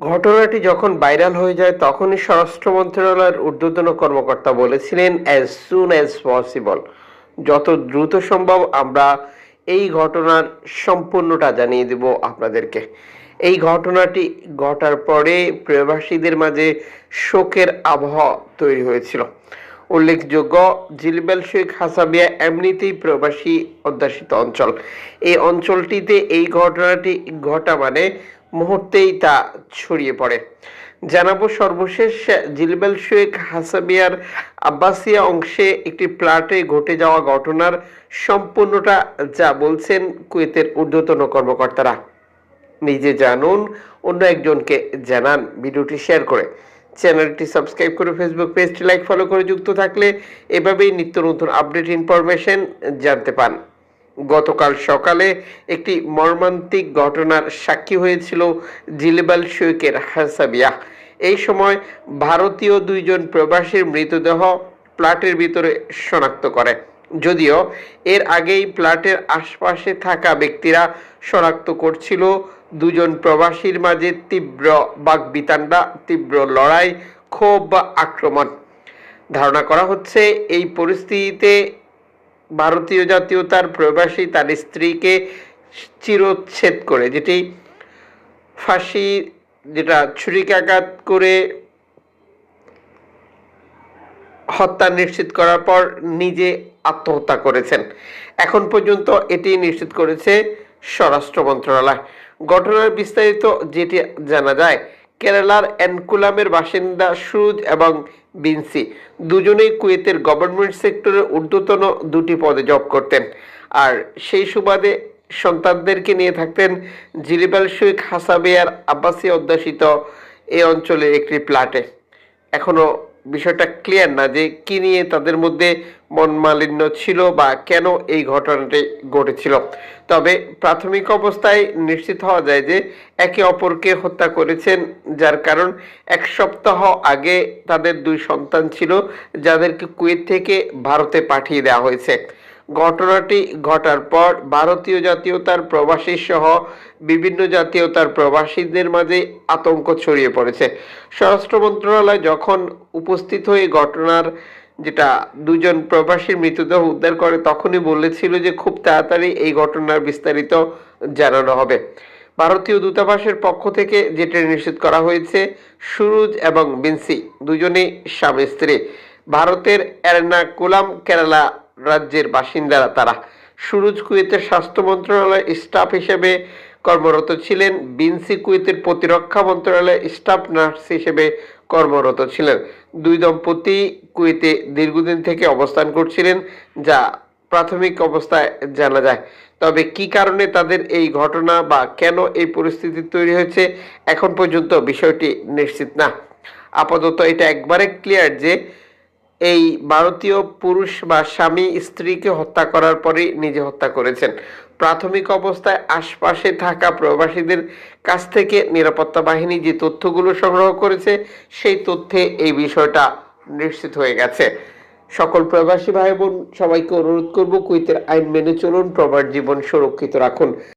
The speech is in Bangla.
ঘটনাটি যখন ভাইরাল হয়ে যায়, তখনই স্বরাষ্ট্র মন্ত্রণালয়ের ঊর্ধ্বতন কর্মকর্তা বলেছিলেন অ্যাজ সুন অ্যাজ পসিবল যত দ্রুত সম্ভব আমরা এই ঘটনার সম্পূর্ণটা জানিয়ে দেব আপনাদেরকে। এই ঘটনাটি ঘটার পরে প্রবাসীদের মাঝে শোকের আবহাওয়া তৈরি হয়েছিল। উল্লেখযোগ্য, জিলবেল শেখ হাসাবিয়া এমনিতেই প্রবাসী অধ্যাসিত অঞ্চল। এই অঞ্চলটিতে এই ঘটনাটি ঘটা মানে মুহূর্তেই তা ছড়িয়ে পড়ে। জানাব সর্বশেষ, জিলবেল শেখ হাসাবিয়ার আব্বাসিয়া অংশে একটি প্লাটে ঘটে যাওয়া ঘটনার সম্পূর্ণটা যা বলছেন কুয়েতের ঊর্ধ্বতন কর্মকর্তারা। নিজে জানুন, অন্য একজনকে জানান ভিডিওটি শেয়ার করে। চ্যানেলটি সাবস্ক্রাইব করে ফেসবুক পেজটি লাইক, ফলো করে যুক্ত থাকলে এভাবেই নিত্য নতুন আপডেট, ইনফরমেশন জানতে পান। গতকাল সকালে একটি মর্মান্তিক ঘটনার সাক্ষী হয়েছিল জিলেবাল শেখের হাসাবিয়া। এই সময় ভারতীয় দুইজন প্রবাসীর মৃতদেহ প্লাটের ভিতরে শনাক্ত করে। যদিও এর আগেই প্লাটের আশপাশে থাকা ব্যক্তিরা শনাক্ত করছিল, দুজন প্রবাসীর মাঝে তীব্র বাগবিতান্ডা তীব্র লড়াই, ক্ষোভ বা আক্রমণ। ধারণা করা হচ্ছে, এই পরিস্থিতিতে ভারতীয় জাতীয়তার প্রবাসী তার স্ত্রীকে চিরচ্ছেদ করে, যেটি ফাঁসি, যেটা ছুরিকাঘাত করে হত্যা নিশ্চিত করার পর নিজে আত্মহত্যা করেছেন। এখন পর্যন্ত এটি নিশ্চিত করেছে স্বরাষ্ট্র মন্ত্রণালয়। ঘটনার বিস্তারিত যেটি জানা যায়, কেরালার এনকুলামের বাসিন্দা সুরজ এবং বিনসি দুজনেই কুয়েতের গভর্নমেন্ট সেক্টরের ঊর্ধ্বতন দুটি পদে জব করতেন। আর সেই সুবাদে সন্তানদেরকে নিয়ে থাকতেন জিলিবাল শেখ হাসাবিয়ার আব্বাসী অধ্যাসিত এই অঞ্চলের একটি প্লাটে এখনও বিষয়টা ক্লিয়ার না যে কি নিয়ে তাদের মধ্যে মন মালিন্য ছিল বা কেন এই ঘটনাটি ঘটেছিল। তবে প্রাথমিক অবস্থায় নিশ্চিত হওয়া যায় যে একে অপরকে হত্যা করেছেন, যার কারণ এক সপ্তাহ আগে তাদের দুই সন্তান ছিল, যাদেরকে কুয়েত থেকে ভারতে পাঠিয়ে দেওয়া হয়েছে। ঘটনাটি ঘটার পর ভারতীয় জাতীয়তার প্রবাসী সহ বিভিন্ন জাতীয়তার প্রবাসীদের মাঝে আতঙ্ক ছড়িয়ে পড়েছে। স্বরাষ্ট্র মন্ত্রণালয় যখন উপস্থিত হয়ে ঘটনার যেটা দুজন প্রবাসীর মৃতদেহ উদ্ধার করে, তখনই বলেছিল যে খুব তাড়াতাড়ি এই ঘটনার বিস্তারিত জানানো হবে। ভারতীয় দূতাবাসের পক্ষ থেকে যেটি নিশ্চিত করা হয়েছে, সুরুজ এবং বিনসি দুজনেই স্বামী স্ত্রী ভারতের এর্নাকুলাম, কেরালা রাজ্যের বাসিন্দারা তারা। সুরুজ কুয়েতের স্বাস্থ্য মন্ত্রণালয় স্টাফ হিসেবে কর্মরত ছিলেন। বিনসি কুয়েতের প্রতিরক্ষা মন্ত্রণালয়ে স্টাফ নার্স হিসেবে কর্মরত ছিলেন। দুই দম্পতি কুয়েতে দীর্ঘদিন থেকে অবস্থান করছিলেন, যা প্রাথমিক অবস্থায় জানা যায়। তবে কি কারণে তাদের এই ঘটনা বা কেন এই পরিস্থিতি তৈরি হয়েছে, এখন পর্যন্ত বিষয়টি নিশ্চিত না। আপাতত এটা একবারে ক্লিয়ার যে এই ভারতীয় পুরুষ বা স্বামী স্ত্রীকে হত্যা করার পরে নিজে হত্যা করেছেন। প্রাথমিক অবস্থায় আশপাশে থাকা প্রবাসীদের কাছ থেকে নিরাপত্তা বাহিনী যে তথ্যগুলো সংগ্রহ করেছে, সেই তথ্যে এই বিষয়টা নিশ্চিত হয়ে গেছে। সকল প্রবাসী ভাই বোন সবাইকে অনুরোধ করব কুইতের আইন মেনে চলুন, প্রবাস জীবন সুরক্ষিত রাখুন।